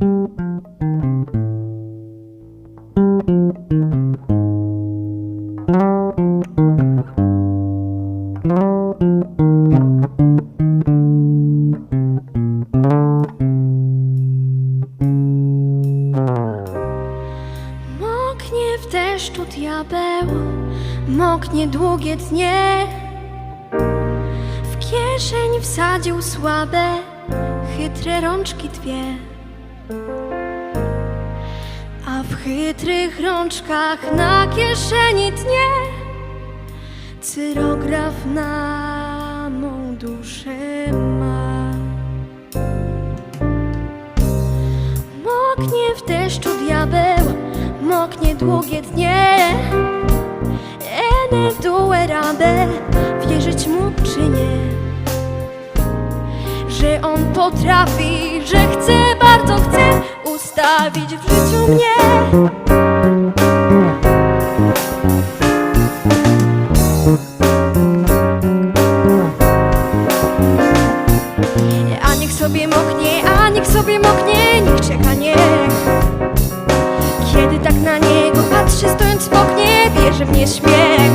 Moknie w deszczu diabeł, moknie długie dnie. W kieszeń wsadził słabe, chytre rączki dwie. A w chytrych rączkach na kieszeni tnie cyrograf na mą duszę ma. Moknie w deszczu diabeł, moknie długie dnie. Ene due rabe, wierzyć mu czy nie? Potrafi, że chce, bardzo chce ustawić w życiu mnie. A niech sobie moknie, a niech sobie moknie, niech czeka niech. Kiedy tak na niego patrzę, stojąc w oknie, bierze mnie śmiech.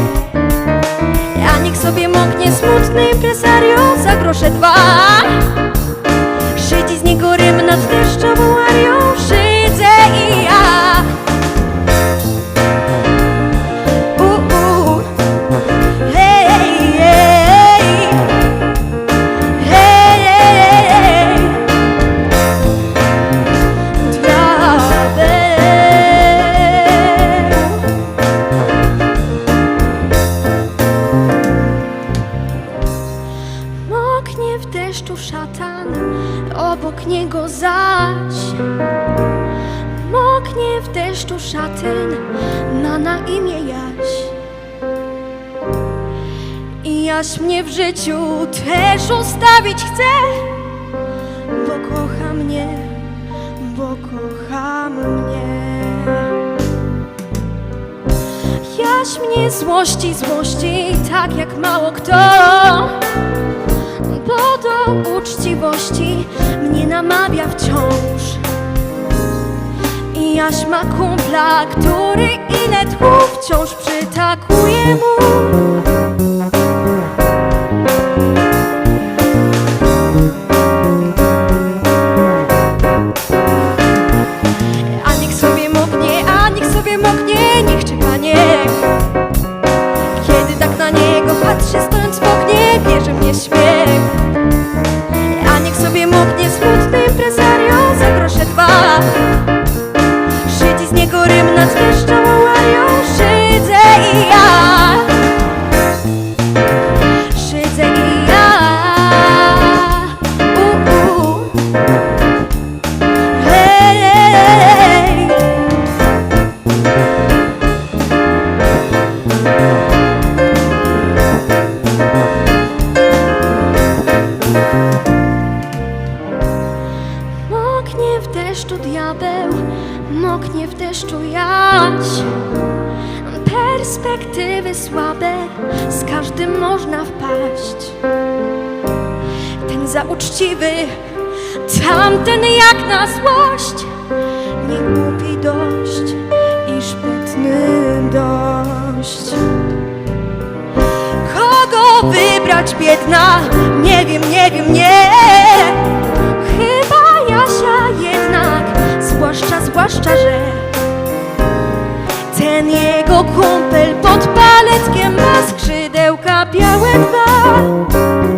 A niech sobie moknie smutny impresario za grosze dwa. Deszczu szatan, obok niego zaś. Moknie w deszczu szatyn, ma na imię Jaś. I Jaś mnie w życiu też ustawić chce Bo kocha mnie, bo kocha mnie. Jaś mnie złości, złości, tak jak mało kto Bo uczciwości mnie namawia wciąż. I Jaś ma kumpla, który inne tchu wciąż przytakuje mu impresario za grosze dwa Szydzi z niego rym nad deszczową arią, szydzę i ja Szydzę i ja u, u. Hej, hej. Deszczu diabeł, moknie w deszczu Jaś. Perspektywy słabe, z każdym można wpaść. Ten za uczciwy, tamten jak na złość. Nie głupi dość i szpetny dość. Kogo wybrać biedna? Nie wiem, nie wiem, nie. Zwłaszcza, że ten jego kumpel pod paletkiem ma skrzydełka białe dwa.